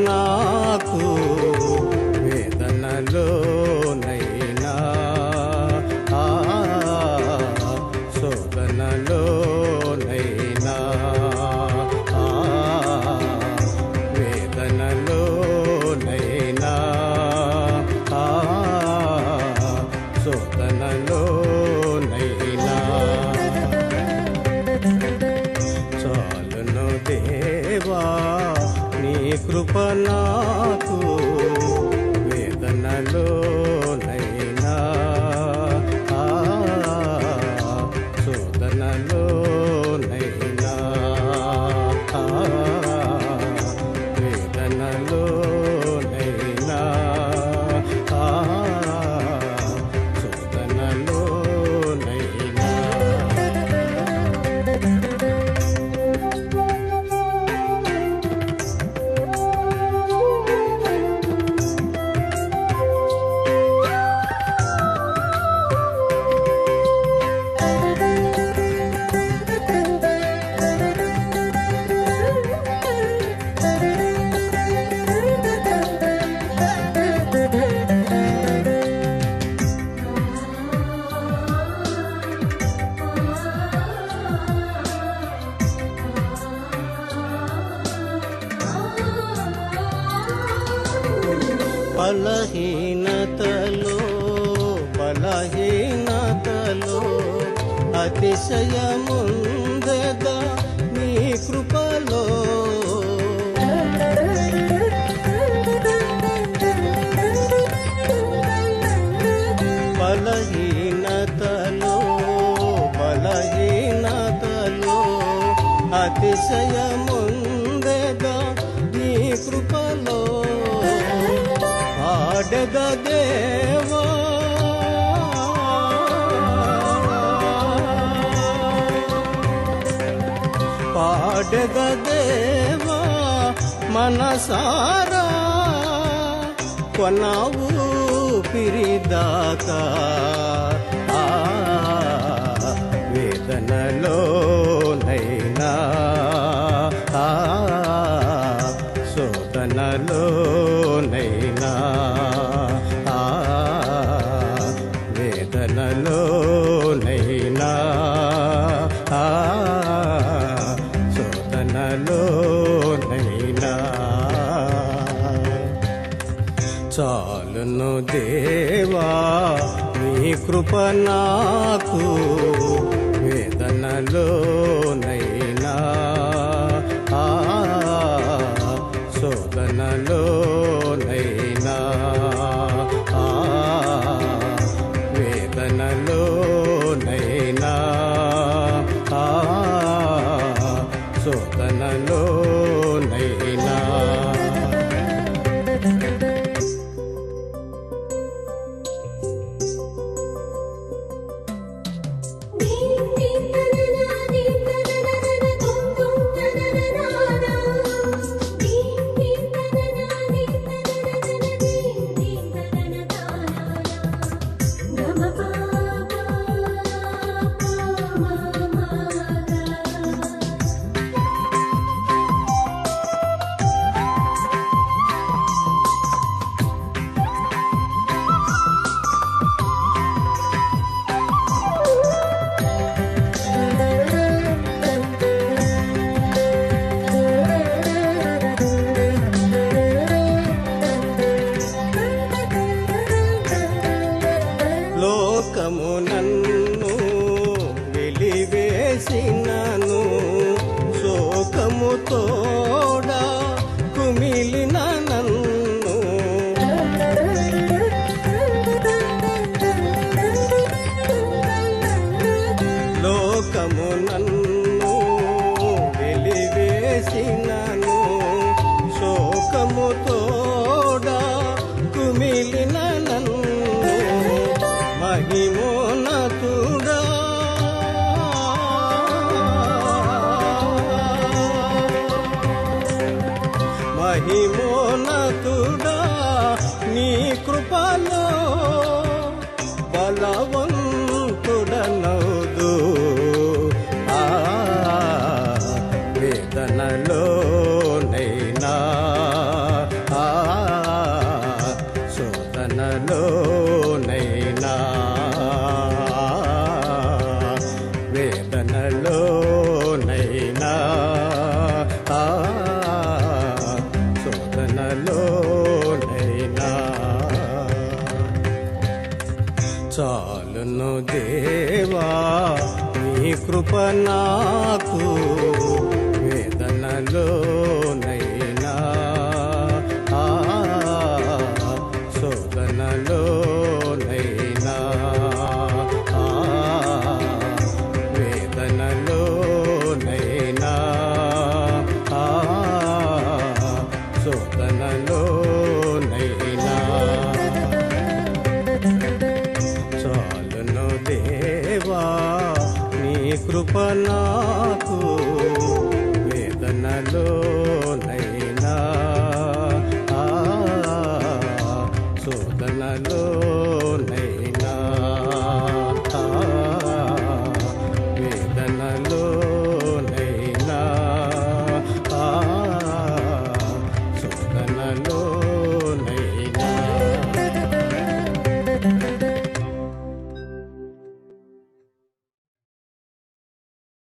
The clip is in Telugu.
నాకు వేదనలో నై కృప నాకు. బలహీనతలో బలహీనతలో అతిశయముందగా నీ కృపలో. బలహీనతలో బలహీనతలో అతిశయముందగా నీ కృపలో. పడద దేవా. పాడగ దేవా మనసారా. కొనవు పిరిదాకా. వేదనలో దేవా నీ కృప నాకు వేదనలోనైనా. ఆ శోధనలోనైనా. వేదనలోనైనా. ఆ को ही చాలును దేవా నీ కృప నాకు వేదనలోనైనా. ఆ, శోధనలోనైనా. ఆ, వేదనలోనైనా. శోధనలో కృపలా